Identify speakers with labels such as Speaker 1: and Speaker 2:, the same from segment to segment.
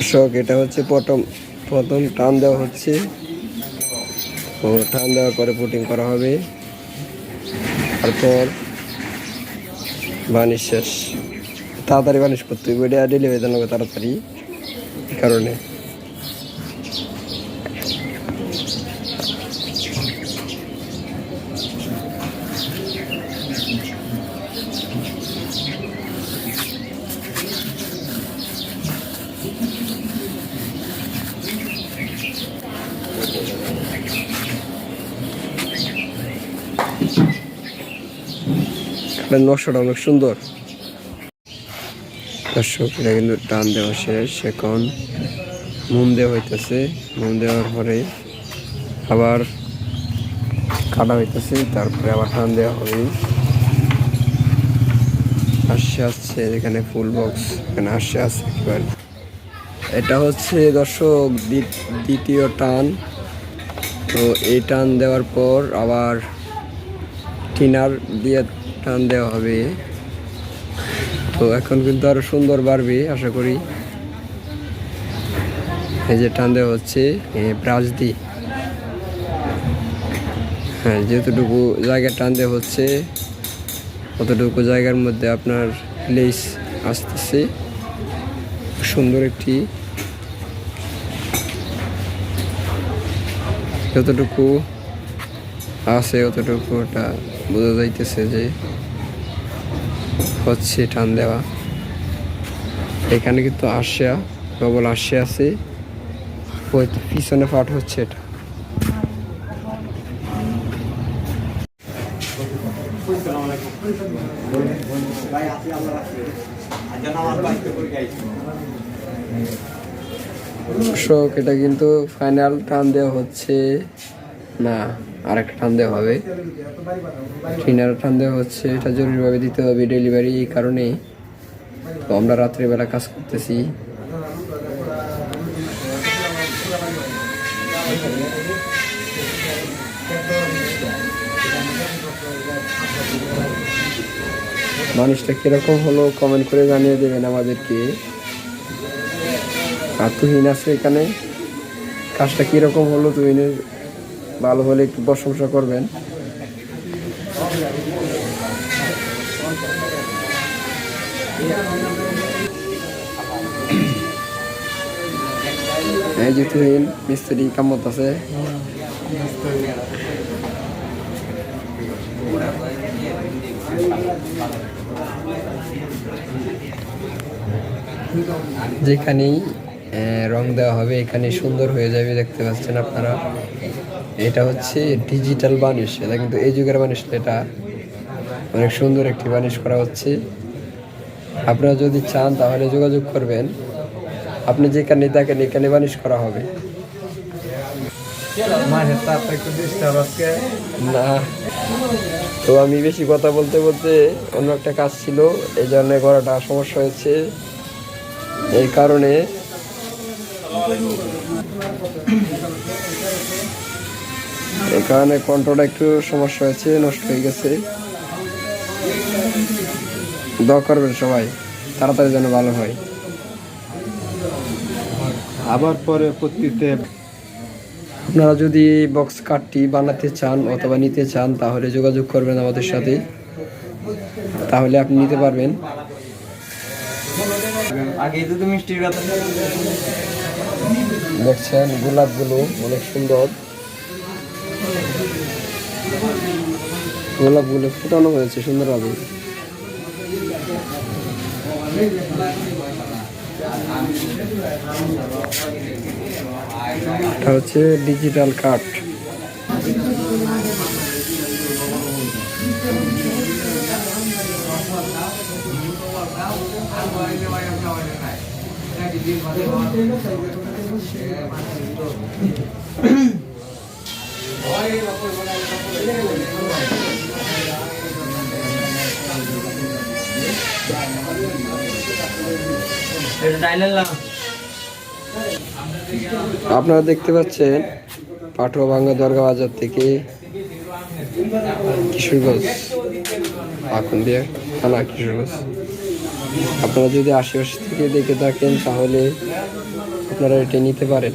Speaker 1: শখ এটা হচ্ছে প্রথম প্রথম টান দেওয়া হচ্ছে। ও, টান দেওয়ার পরে পুটিং করা হবে। তারপর বানিশ শেষ। তাড়াতাড়ি বানিশ করতে হবে এটা ডেলিভারি জানাবে তাড়াতাড়ি কারণে। নকশাটা অনেক সুন্দর। দর্শক, এটা কিন্তু টান দেওয়া শেষ। এখন মোম দেওয়া হইতেছে। মোম দেওয়ার পরে আবার কাটা হইতেছে। তারপরে আবার টান দেওয়া হবে। আসছে আসছে এখানে ফুল বক্স এখানে আসছে আসছে এটা হচ্ছে দর্শক দ্বি- দ্বিতীয় টান। তো এই টান দেওয়ার পর আবার টিনার দিয়ে টান দেওয়া হবে। তো এখন কিন্তু আরও সুন্দর বাড়বে, আশা করি। এই যে টান দেওয়া হচ্ছে ব্রাশ দিয়ে। হ্যাঁ যেতটুকু জায়গা টান দেওয়া হচ্ছে, অতটুকু জায়গার মধ্যে আপনার লেস আসতেছে। সুন্দর একটি। যতটুকু আছে অতটুকু, ওটা বোঝা যাইতেছে যে হচ্ছে টান দেওয়া। এখানে কিন্তু আসিয়া ডবল আসে আছে। পিছনে পাট হচ্ছে এটা। দর্শক, এটা কিন্তু ফাইনাল টান দেওয়া হচ্ছে। না। আরেকটা টান দেওয়া হবে। ট্রিনার টান দেওয়া হচ্ছে, এটা জরুরিভাবে দিতে হবে ডেলিভারি এই কারণে তো আমরা রাত্রিবেলা কাজ করতেছি। মানুষটা কীরকম হলো কমেন্ট করে জানিয়ে দেবেন আমাদেরকে। আর তুহিন আছে এখানে? কাজটা কীরকম হলো তুহিনের ভালো হলে একটু প্রশংসা করবেন। এই মিস্ত্রি কামত আছে যেখানেই রং দেওয়া হবে এখানে সুন্দর হয়ে যাবে, দেখতে পাচ্ছেন আপনারা। এটা হচ্ছে ডিজিটাল বানিশ এটা কিন্তু এই যুগের বানিশ এটা অনেক সুন্দর একটি বানিশ করা হচ্ছে। আপনারা যদি চান তাহলে যোগাযোগ করবেন। আপনি যেখানে দেখেন এখানে বানিশ করা হবে। না। তো আমি বেশি কথা বলতে বলতে অন্য একটা কাজ ছিল এই জন্য করাটা সমস্যা হয়েছে। এই কারণে কারণে কন্ট্রোলটা একটু সমস্যা হয়েছে নষ্ট হয়ে গেছে। দোয়া করবেন সবাই তাড়াতাড়ি যেন ভালো হয়।
Speaker 2: আবার পরে পত্রিতে
Speaker 1: আপনারা যদি বক্স কার্ডটি বানাতে চান অথবা নিতে চান তাহলে যোগাযোগ করবেন আমাদের সাথে। তাহলে আপনি নিতে পারবেন। দেখছেন গোলাপগুলো অনেক সুন্দর। গোলাপগুলো ফুটানো হয়েছে সুন্দরভাবে। এটা হচ্ছে ডিজিটাল কার্ড আপনারা দেখতে পাচ্ছেন পাটুয়া ভাঙ্গা দরগা বাজার থেকে কিশোরগঞ্জ আকুন্দিয়া থানা কিশোরগঞ্জ। আপনারা যদি আশেপাশে থেকে দেখে থাকেন, তাহলে
Speaker 2: আপনারা এটা নিতে পারেন।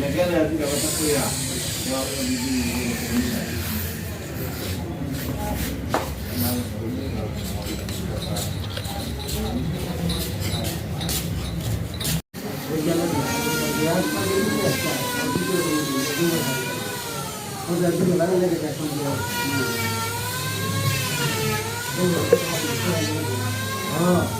Speaker 2: negara tidak Oh.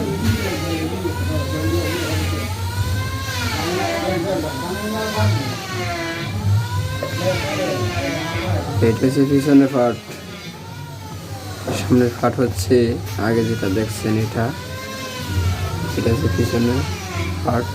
Speaker 2: এটা পিছনের ফাট। সামনের পার্ট হচ্ছে আগে যেটা দেখছেন এটা এটা হচ্ছে পিছনে পার্ট